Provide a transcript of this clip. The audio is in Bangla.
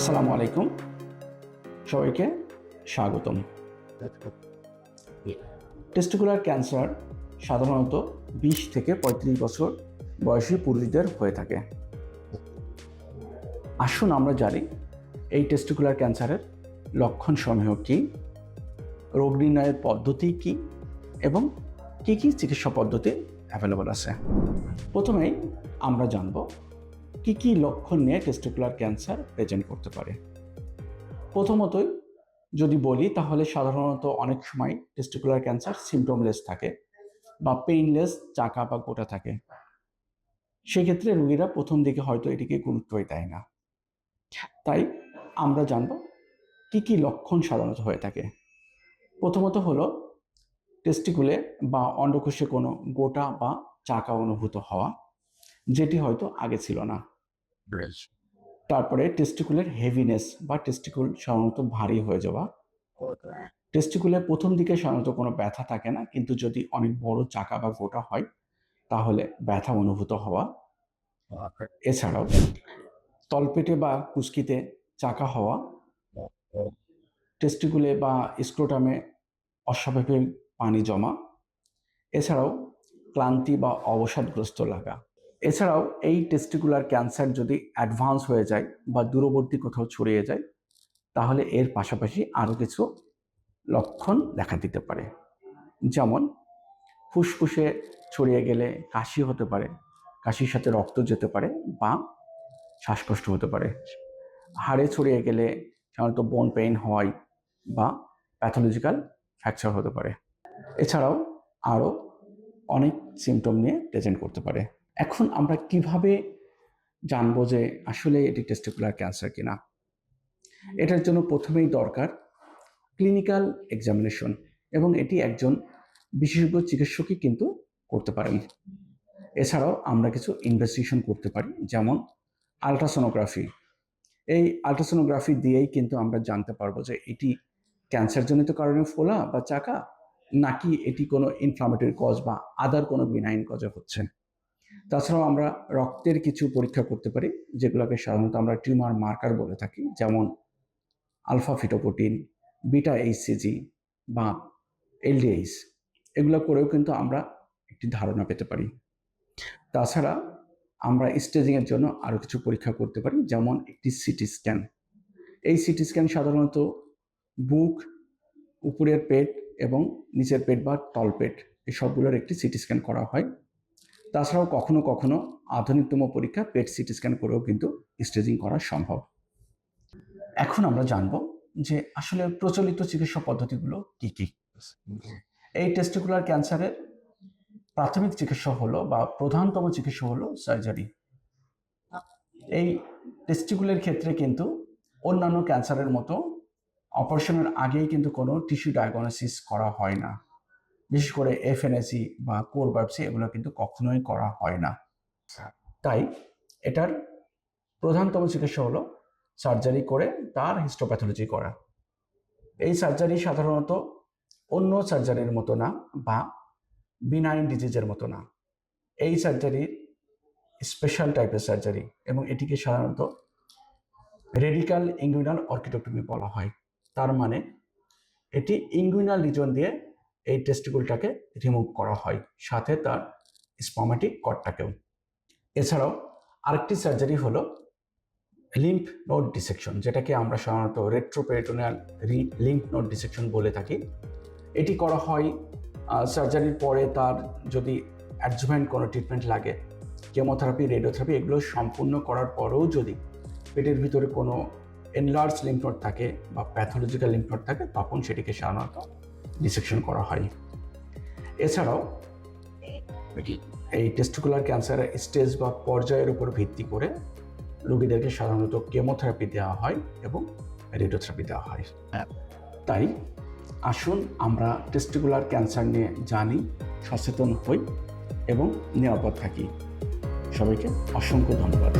আসসালামু আলাইকুম। সবাইকে স্বাগতম। টেস্টিকুলার ক্যান্সার সাধারণত বিশ থেকে পঁয়ত্রিশ বছর বয়সী পুরুষদের হয়ে থাকে। আসুন আমরা জানি এই টেস্টিকুলার ক্যান্সারের লক্ষণ সমূহ কী, রোগ নির্ণয়ের পদ্ধতি কী, এবং কী কী চিকিৎসা পদ্ধতি অ্যাভেলেবল আছে। প্রথমেই আমরা জানব কী কী লক্ষণ নিয়ে টেস্টিকুলার ক্যান্সার প্রেজেন্ট করতে পারে? প্রথমতই যদি বলি, তাহলে সাধারণত অনেক সময় টেস্টিকুলার ক্যান্সার সিমটমলেস থাকে বা পেইনলেস চাকা বা গোটা থাকে। সেক্ষেত্রে রোগীরা প্রথম দিকে হয়তো এটিকে গুরুত্বই দেয় না। তাই আমরা জানব কি কি লক্ষণ সাধারণত হয়ে থাকে। প্রথমত হলো টেস্টিকুলে বা অন্ডকোষে কোনো গোটা বা চাকা অনুভূত হওয়া। যেটি হয়তো আগে ছিল না। তারপরে টেস্টিকুলের হেভিনেস বা টেস্টিকুল সাধারণত ভারী হয়ে যাওয়া। টেস্টিকুলে প্রথম দিকে সাধারণত কোনো ব্যথা থাকে না কিন্তু যদি অনেক বড় চাকা বা গোটা হয় তাহলে ব্যথা অনুভূত হওয়া। এছাড়াও তলপেটে বা কুস্কিতে চাকা হওয়া। টেস্টিকুলে বা স্ক্রোটামে অস্বাভাবিক পানি জমা। এছাড়াও ক্লান্তি বা অবসাদগ্রস্ত লাগা। এছাড়াও এই টেস্টিকুলার ক্যান্সার যদি অ্যাডভান্স হয়ে যায় বা দূরবর্তী কোথাও ছড়িয়ে যায়, তাহলে এর পাশাপাশি আরও কিছু লক্ষণ দেখা দিতে পারে। যেমন, ফুসফুসে ছড়িয়ে গেলে কাশি হতে পারে, কাশির সাথে রক্ত যেতে পারে বা শ্বাসকষ্ট হতে পারে। হাড়ে ছড়িয়ে গেলে সাধারণত বোন পেইন হয় বা প্যাথোলজিক্যাল ফ্র্যাকচার হতে পারে। এছাড়াও আরও অনেক সিমটম নিয়ে প্রেজেন্ট করতে পারে। এখন আমরা কীভাবে জানব যে আসলে এটি টেস্টিকুলার ক্যান্সার কিনা? এটার জন্য প্রথমেই দরকার ক্লিনিক্যাল এক্সামিনেশন এবং এটি একজন বিশেষজ্ঞ চিকিৎসকই কিন্তু করতে পারেন। এছাড়াও আমরা কিছু ইনভেস্টিগেশন করতে পারি যেমন আলট্রাসোনোগ্রাফি এই আলট্রাসোনোগ্রাফি দিয়েই কিন্তু আমরা জানতে পারব যে এটি ক্যান্সারজনিত কারণে ফোলা বা চাকা নাকি এটি কোনো ইনফ্লামেটরি কজ বা আদার কোনো বিনাইন কজে হচ্ছে। তাছাড়াও আমরা রক্তের কিছু পরীক্ষা করতে পারি, যেগুলোকে সাধারণত আমরা টিউমার মার্কার বলে থাকি, যেমন আলফা ফিটোপ্রোটিন, বিটা এইচসিজি বা এলডিএইচ এগুলো করেও কিন্তু আমরা একটি ধারণা পেতে পারি। তাছাড়া আমরা স্টেজিংয়ের জন্য আরও কিছু পরীক্ষা করতে পারি, যেমন একটি সিটি স্ক্যান। এই সিটি স্ক্যান সাধারণত বুক, উপরের পেট এবং নিচের পেট বা তলপেট এই সবগুলোর একটি সিটি স্ক্যান করা হয়। তাছাড়াও কখনো কখনো আধুনিকতম পরীক্ষা পেট সিটি স্ক্যান করেও কিন্তু স্টেজিং করা সম্ভব। এখন আমরা জানব যে আসলে প্রচলিত চিকিৎসা পদ্ধতিগুলো কি কি? এই টেস্টিকুলার ক্যান্সারের প্রাথমিক চিকিৎসা হলো বা প্রধানতম চিকিৎসা হলো সার্জারি এই টেস্টিকুলের ক্ষেত্রে কিন্তু অন্যান্য ক্যান্সারের মতো অপারেশনের আগেই কিন্তু কোনো টিস্যু ডায়াগনোসিস করা হয় না। বিশেষ করে এফএনএসি বা কোর বায়োপসি এগুলো কিন্তু কখনোই করা হয় না। তাই এটার প্রধানতম চিকিৎসা হলো সার্জারি করে তার হিস্টোপ্যাথোলজি করা। এই সার্জারি সাধারণত অন্য সার্জারির মতো না বা বিনাইন ডিজিজের মতো না। এই সার্জারি স্পেশাল টাইপের সার্জারি এবং এটিকে সাধারণত রেডিকাল ইঙ্গুইনাল অর্কিটোটমি বলা হয়। তার মানে এটি ইঙ্গুইনাল রিজন দিয়ে এই টেস্টিকুলটাকে রিমুভ করা হয়। সাথে তার স্পমেটিক কটটাকেও এছাড়াও আরেকটি সার্জারি হলো লিম্ফ নোড ডিসেকশন যেটাকে আমরা সাধারণত রেট্রোপেরিটোনিয়াল লিম্ফ নোড ডিসেকশন বলে থাকি। এটি করা হয় সার্জারির পরে তার যদি অ্যাডজুভেন্ট কোনো ট্রিটমেন্ট লাগে কেমোথেরাপি রেডিওথেরাপি এগুলো সম্পূর্ণ করার পরেও যদি পেটের ভিতরে কোনো এনলার্জ লিম্ফনোড থাকে বা প্যাথোলজিক্যাল লিম্ফনোড থাকে, তখন সেটিকে সাধারণত ডিসেকশন করা হয়। এছাড়াও এই টেস্টিকুলার ক্যান্সারের স্টেজ বা পর্যায়ের উপর ভিত্তি করে রোগীদেরকে সাধারণত কেমোথেরাপি দেওয়া হয় এবং রেডিওথেরাপি দেওয়া হয়। তাই আসুন আমরা টেস্টিকুলার ক্যান্সার নিয়ে জানি সচেতন হই এবং নিরাপদ থাকি। সবাইকে অসংখ্য ধন্যবাদ।